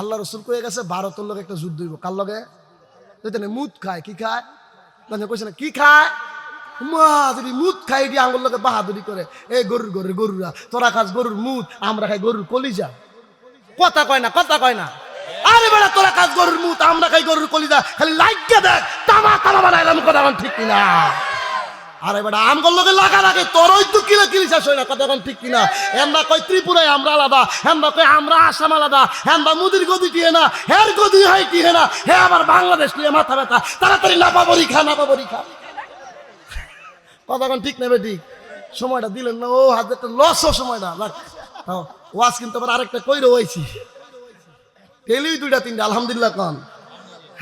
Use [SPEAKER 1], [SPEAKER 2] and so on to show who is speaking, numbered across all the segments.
[SPEAKER 1] আল্লাহ রসুল কয়ে গেছে, ভারতের লোক একটা যুদ্ধ হইব। কার লগে? মুদ খায়, কি খায়? মানে কইছে না, কি খায়? যদি মুদ খাই বাহাদুরি করে। এই গরুর গরুর, গরুরা, তোরা খাস গরুর মুদ, আমরা খাই গরুর কলিজা। কথা কয় না, কথা কয় না। আরে বেড়া, তোরা কাজ গরুর মুদ, আমরা খাই গরুর কলিজা। খালি লাইকে দেখ, তামা তামা বানাইলাম কথা ঠিক কিনা? আরে বেটা আমগর লোকে লাগা লাগে তোরই তো কিলো কিলি শেষ হয় না কথা এখন ঠিক কিনা? হেমরা কই ত্রিপুরায় আমরা আলাদা হেমরা কই আমরা আসাম আলাদা হেমরা মুদির গদি টিয়ে না হের গদি হয় টিয়ে না হে আবার বাংলাদেশ নিয়ে মাথা ব্যথা। তাড়াতাড়ি না পাবরি খা না পাবরি খা। কথা এখন ঠিক নেবে ঠিক সময়টা দিলেন না ও একটা লস সময়টা তাও, ওয়াজ কিন্তু আবার আরেকটা কইরে হয়েছি পেলি দুইটা তিনটা আলহামদুলিল্লাহ কন।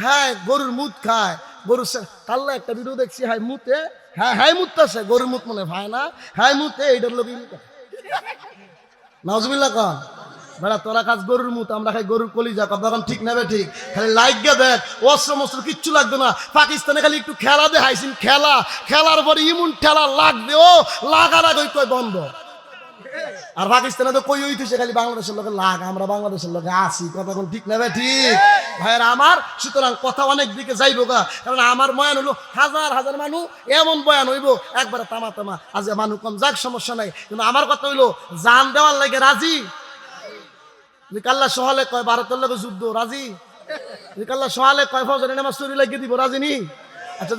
[SPEAKER 1] হ্যাঁ গরুর মুদ খায়। গরুর সে- কাল্লা একটা ভিডিও দেখছি হ্যাঁ মুতে। হ্যাঁ হ্যাঁ মুততেছে গরুর মুত মনে ভাই না? হ্যাঁ মুতে, এইটার লোক নাজমিল্লা কন। বেড়া, তোরা কাজ গরুর মুত, আমরা খাই গরুর কলিজা কথা এখন ঠিক নেবে ঠিক। খালি লাইক গে দেখ, অস্ত্র মস্ত্র কিচ্ছু লাগবে না। পাকিস্তানে খালি একটু খেলা দেখাইছেন, খেলা। খেলার পরে ইমুন ঠেলা লাগবে, ও। লাগার আগে কই বন্ধ। আর পাকিস্তানে তো কই হইতেছে খালি বাংলাদেশের লোকে লাগ, আমরা বাংলাদেশের লোকে আসি কথা কোন ঠিক নেবে ঠিক। ভাইয়ের আমার, সুতরাং কথা অনেক দিকে যাইবো গা। কারণ আমার বয়ান হলো, হাজার হাজার মানুষ এমন বয়ান হইব, একবারে তামা তামা। আজ মানুষ কম যাক, সমস্যা নাই। কিন্তু আমার কথা হইল, জান দেওয়ার লাগে রাজি? নিকাল্লা সহালে কয়, ভারতের লোকে যুদ্ধ, রাজি? নিকাল্লা সহালে কয় ফজরে নামাজ চুরি লাগিয়ে দিব, রাজি নি? আচ্ছা